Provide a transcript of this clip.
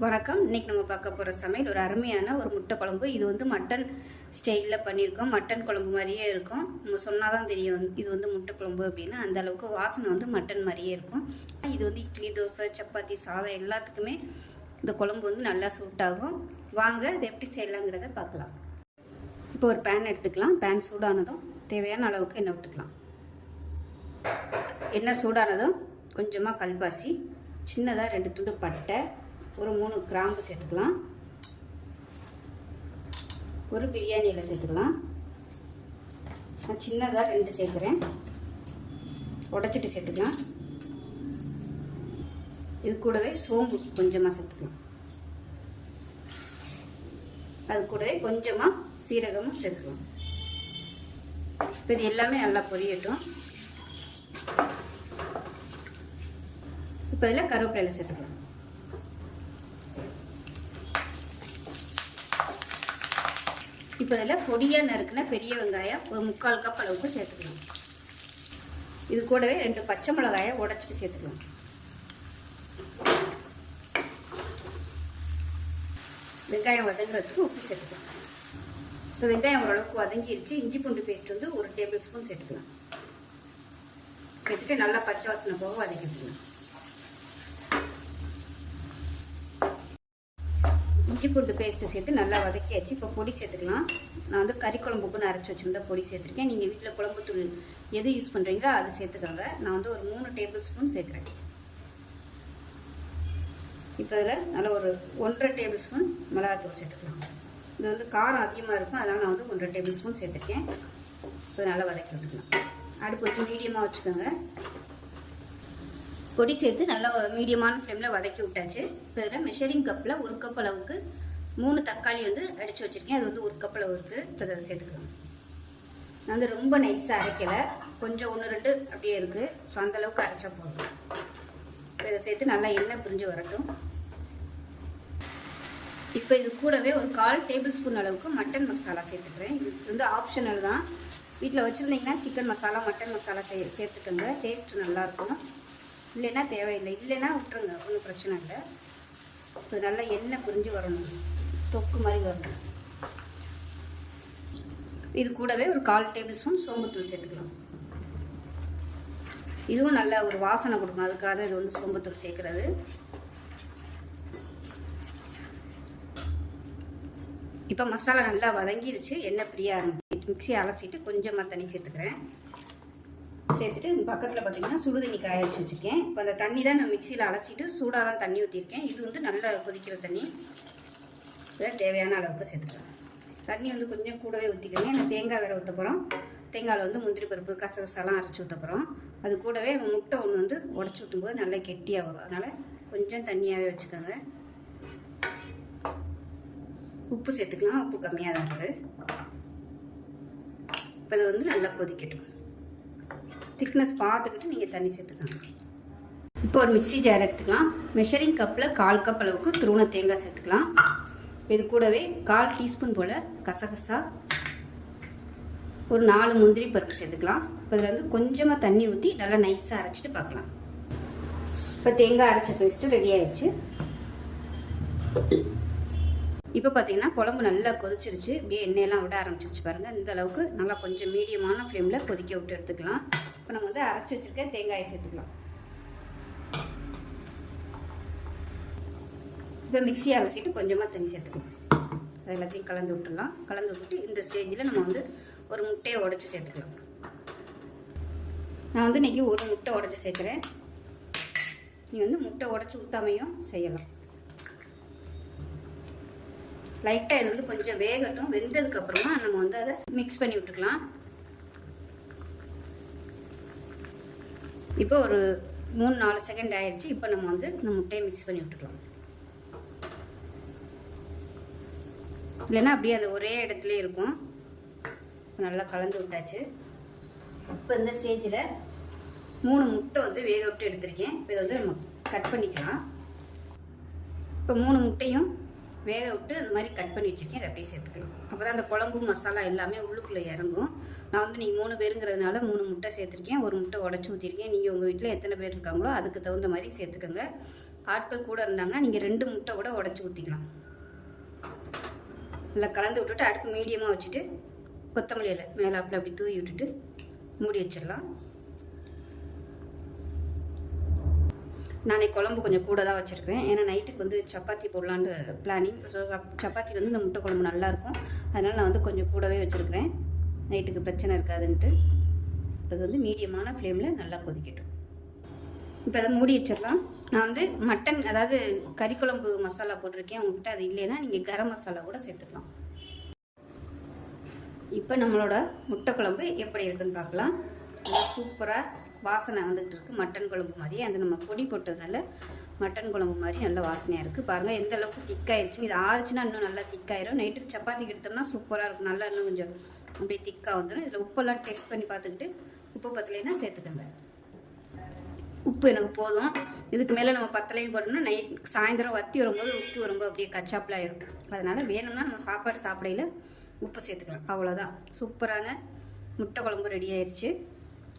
வணக்கம். இன்னைக்கு நம்ம பார்க்க போகிற சமையல் ஒரு அருமையான ஒரு முட்டை குழம்பு. இது வந்து மட்டன் ஸ்டைலில் பண்ணியிருக்கோம். மட்டன் குழம்பு மாதிரியே இருக்கும். நம்ம சொன்னால் தான் தெரியும் இது வந்து முட்டை குழம்பு அப்படின்னா. அந்த அளவுக்கு வாசனை வந்து மட்டன் மாதிரியே இருக்கும். இது வந்து இட்லி தோசை சப்பாத்தி சாதம் எல்லாத்துக்குமே இந்த குழம்பு வந்து நல்லா சூட் ஆகும். வாங்க இதை எப்படி செய்யலாங்கிறத பார்க்கலாம். இப்போ ஒரு பேன் எடுத்துக்கலாம். பேன் சூடானதும் தேவையான அளவுக்கு எண்ணெய் விட்டுக்கலாம். எண்ணெய் சூடானதும் கொஞ்சமாக கல்பாசி சின்னதாக ரெண்டு துண்டு பட்டை ஒரு மூணு கிராம்பு சேர்த்துக்கலாம். ஒரு பிரியாணி இலை சேர்த்துக்கலாம். நான் சின்னதாக ரெண்டு சேர்க்குறேன். உடச்சிட்டு சேர்த்துக்கலாம். இது கூடவே சோம்பு கொஞ்சமாக சேர்த்துக்கலாம். அது கூடவே கொஞ்சமாக சீரகமும் சேர்த்துக்கலாம். இப்போ இது எல்லாமே நல்லா பொரியட்டும். இப்போ இதில் கருவேப்பிலை சேர்த்துக்கலாம். இப்போ இதில் பொடியாக நறுக்குனா பெரிய வெங்காயம் ஒரு முக்கால் கப் அளவுக்கு சேர்த்துக்கலாம். இது கூடவே ரெண்டு பச்சை மிளகாயை உடச்சிட்டு சேர்த்துக்கலாம். வெங்காயம் வதங்குறதுக்கு உப்பு சேர்த்துக்கலாம். இப்போ வெங்காயம் ஓரளவுக்கு வதங்கிடுச்சு இஞ்சி பூண்டு பேஸ்ட் வந்து ஒரு டேபிள் ஸ்பூன் சேர்த்துக்கலாம். சேர்த்துட்டு நல்லா பச்சை வாசனை போக வதக்கிக்கலாம். இஞ்சி பூண்டு பேஸ்ட்டு சேர்த்து நல்லா வதக்கியாச்சு. இப்போ பொடி சேர்த்துக்கலாம். நான் வந்து கறி குழம்புக்குன்னு அரைச்சி வச்சுருந்தா பொடி சேர்த்துருக்கேன். நீங்கள் வீட்டில் குழம்பு தூள் எது யூஸ் பண்ணுறீங்களோ அது சேர்த்துக்கோங்க. நான் வந்து ஒரு மூணு டேபிள் ஸ்பூன் சேர்க்குறேன். இப்போ இதில் நல்லா ஒரு ஒன்றரை டேபிள் ஸ்பூன் மிளகாத்தூள் சேர்த்துக்கலாம். இது வந்து காரம் அதிகமாக இருக்கும். அதனால் நான் வந்து ஒன்றரை டேபிள் ஸ்பூன் சேர்த்துருக்கேன். இப்போ நல்லா வதக்கி விட்டுக்கலாம். அடுப்பு வச்சு மீடியமாக வச்சுக்கோங்க. பொடி சேர்த்து நல்லா மீடியமான ஃப்ளேமில் வதக்கி விட்டாச்சு. இப்போ இதில் மெஷரிங் கப்பில் ஒரு கப் அளவுக்கு மூணு தக்காளி வந்து அடித்து வச்சுருக்கேன். அது வந்து ஒரு கப் அளவு இருக்குது இப்போ அதை சேர்த்துக்கலாம். நான் வந்து ரொம்ப நைஸாக அரைக்கலை. கொஞ்சம் ஒன்று ரெண்டு அப்படியே இருக்குது ஸோ அந்தளவுக்கு அரைச்சா போதும். இப்போ இதை சேர்த்து நல்லா எண்ணெய் பிரிஞ்சு வரட்டும். இப்போ இது கூடவே ஒரு கால் டேபிள் ஸ்பூன் அளவுக்கு மட்டன் மசாலா சேர்த்துக்கிறேன். இது வந்து ஆப்ஷனல் தான். வீட்டில் வச்சுருந்தீங்கன்னா சிக்கன் மசாலா மட்டன் மசாலா சே சேர்த்துக்கோங்க. டேஸ்ட் நல்லாயிருக்கும் இல்லைன்னா தேவையில்லை. இல்லைன்னா விட்டுருங்க. ஒன்றும் பிரச்சனை இல்லை. இப்போ நல்லா எண்ணெய் புரிஞ்சு வரணும். தொக்கு மாதிரி வரணும். இது கூடவே ஒரு கால் டேபிள் ஸ்பூன் சோம்புத்தூள் சேர்த்துக்கலாம். இதுவும் நல்ல ஒரு வாசனை கொடுக்கும். அதுக்காக இது வந்து சோம்புத்தூள் சேர்க்குறது. இப்போ மசாலா நல்லா வதங்கிடுச்சு எண்ணெய் ஃப்ரீயாக ஆரம்பிச்சு மிக்சி அலசிட்டு கொஞ்சமாக தண்ணி சேர்த்துக்கிறேன். சேர்த்துட்டு பக்கத்தில் பார்த்தீங்கன்னா சுடு தண்ணி காய வச்சு வச்சுருக்கேன். இப்போ அந்த தண்ணி தான் நான் மிக்சியில் அலசிட்டு சூடாக தான் தண்ணி ஊற்றிருக்கேன் இது வந்து நல்லா கொதிக்கிற தண்ணி. இதை தேவையான அளவுக்கு சேர்த்துக்கலாம். தண்ணி வந்து கொஞ்சம் கூடவே ஊற்றிக்கிறேன் ஏன்னா தேங்காய் வேறு ஊற்ற போகிறோம் தேங்காயில் வந்து முந்திரி பருப்பு கசகசாலாம் அரைச்சி ஊற்ற போகிறோம் அது கூடவே முட்டை ஒன்று வந்து உடச்சி ஊற்றும்போது நல்லா கெட்டியாக வரும். அதனால் கொஞ்சம் தண்ணியாகவே வச்சுக்கோங்க. உப்பு சேர்த்துக்கலாம். உப்பு கம்மியாக தான் இருக்குது இப்போ இது வந்து நல்லா கொதிக்கட்டும். திக்னஸ் பார்த்துக்கிட்டு நீங்கள் தண்ணி சேர்த்துக்கலாம் இப்போ ஒரு மிக்சி ஜார் எடுத்துக்கலாம். மெஷரிங் கப்பில் கால் கப் அளவுக்கு துருவன தேங்காய் சேர்த்துக்கலாம். இது கூடவே கால் டீஸ்பூன் போல் கசகசா. ஒரு நாலு முந்திரி பருப்பு சேர்த்துக்கலாம். இப்போ இதில் வந்து கொஞ்சமாக தண்ணி ஊற்றி நல்லா நைஸாக அரைச்சிட்டு பார்க்கலாம். இப்போ தேங்காய் அரைச்ச பேஸ்ட்டு ரெடி ஆயிடுச்சு. இப்போ பார்த்தீங்கன்னா குழம்பு நல்லா கொதிச்சிருச்சு. அப்படியே எண்ணெயெல்லாம் விட ஆரம்பிச்சிருச்சு பாருங்கள் இந்த அளவுக்கு நல்லா கொஞ்சம் மீடியமான ஃப்ளேமில் கொதிக்க விட்டு எடுத்துக்கலாம். இப்போ நம்ம வந்து அரைச்சி வச்சுருக்க தேங்காயை சேர்த்துக்கலாம். இப்போ மிக்சி அலசிட்டு கொஞ்சமாக தண்ணி சேர்த்துக்கலாம். அது எல்லாத்தையும் கலந்து விட்டுடலாம். கலந்து விட்டுட்டு இந்த ஸ்டேஜில் நம்ம வந்து ஒரு முட்டையை உடச்சி சேர்த்துக்கலாம். நான் வந்து இன்றைக்கி ஒரு முட்டை உடச்சி சேர்க்குறேன். நீ வந்து முட்டை உடச்சி ஊற்றாமையும் செய்யலாம். லைட்டாக இது வந்து கொஞ்சம் வேகட்டும். வெந்ததுக்கப்புறமா நம்ம வந்து அதை மிக்ஸ் பண்ணி விட்டுக்கலாம். இப்போ ஒரு மூணு நாலு செகண்ட் ஆயிடுச்சு இப்போ நம்ம வந்து இந்த முட்டையை மிக்ஸ் பண்ணி விட்டுக்கலாம். இல்லைன்னா அப்படியே அது ஒரே இடத்துல இருக்கும். நல்லா கலந்து விட்டாச்சு. இப்போ இந்த ஸ்டேஜில் மூணு முட்டை வந்து வேக விட்டு எடுத்திருக்கேன். இப்போ இதை வந்து நம்ம கட் பண்ணிக்கலாம். இப்போ மூணு முட்டையும் வேக விட்டு இந்த மாதிரி கட் பண்ணி வச்சுருக்கேன். அதை அப்படியே சேர்த்துக்கலாம் அப்போ தான் அந்த குழம்பு மசாலா எல்லாமே உள்ளுக்குள்ளே இறங்கும். நான் வந்து நீங்கள் மூணு பேருங்கிறதுனால மூணு முட்டை சேர்த்துருக்கேன். ஒரு முட்டை உடச்சி ஊற்றிருக்கேன் நீங்கள் உங்கள் வீட்டில் எத்தனை பேர் இருக்காங்களோ அதுக்கு தகுந்த மாதிரி சேர்த்துக்கோங்க. ஆட்கள் கூட இருந்தாங்கன்னா நீங்கள் ரெண்டு முட்டை கூட உடச்சி ஊற்றிக்கலாம் நல்லா கலந்து விட்டுட்டு அடுப்பு மீடியமாக வச்சுட்டு கொத்தமல்லி மேலே அப்படி அப்படி தூவி விட்டுட்டு மூடி வச்சிடலாம். நானே குழம்பு கொஞ்சம் கூட தான் வச்சுருக்கிறேன். ஏன்னா நைட்டுக்கு வந்து சப்பாத்தி போடலான்னு பிளானிங் ஸோ சப்பாத்தி வந்து இந்த முட்டை குழம்பு நல்லாயிருக்கும் அதனால் நான் வந்து கொஞ்சம் கூடவே வச்சுருக்கிறேன். நைட்டுக்கு பிரச்சனை இருக்காதுன்ட்டு. அது வந்து மீடியமான ஃப்ளேமில் நல்லா கொதிக்கட்டும். இப்போ அதை மூடி வச்சிடலாம். நான் வந்து மட்டன் அதாவது கறி குழம்பு மசாலா போட்டிருக்கேன். உங்ககிட்ட அது இல்லைன்னா நீங்கள் கரம் மசாலா கூட சேர்த்துக்கலாம். இப்போ நம்மளோட முட்டை குழம்பு எப்படி இருக்குன்னு பார்க்கலாம். சூப்பராக வாசனை வந்துகிட்டு இருக்குது மட்டன் குழம்பு மாதிரி அந்த நம்ம பொடி போட்டதுனால மட்டன் குழம்பு மாதிரி நல்ல வாசனையாக இருக்குது பாருங்கள் எந்த அளவுக்கு திக்காயிருச்சு இது ஆறுச்சுன்னா இன்னும் நல்லா திக்காயிரும். நைட்டுக்கு சப்பாத்திக்கு எடுத்தோம்னா சூப்பராக இருக்கும். நல்லா இன்னும் கொஞ்சம் அப்படியே திக்காக வந்துடும் இதில் உப்பெல்லாம் டேஸ்ட் பண்ணி பார்த்துக்கிட்டு உப்பு பத்தலைன்னா சேர்த்துக்கோங்க. உப்பு எனக்கு போதும். இதுக்கு மேலே நம்ம பத்தலைன்னு போட்டோம்னா நைட் சாயந்தரம் வத்தி வரும்போது உப்பு ரொம்ப அப்படியே கச்சாப்பில் ஆயிடும் அதனால் வேணும்னா நம்ம சாப்பாடு சாப்பிடையில உப்பு சேர்த்துக்கலாம். அவ்வளோதான் சூப்பரான முட்டை குழம்பு ரெடி ஆயிடுச்சு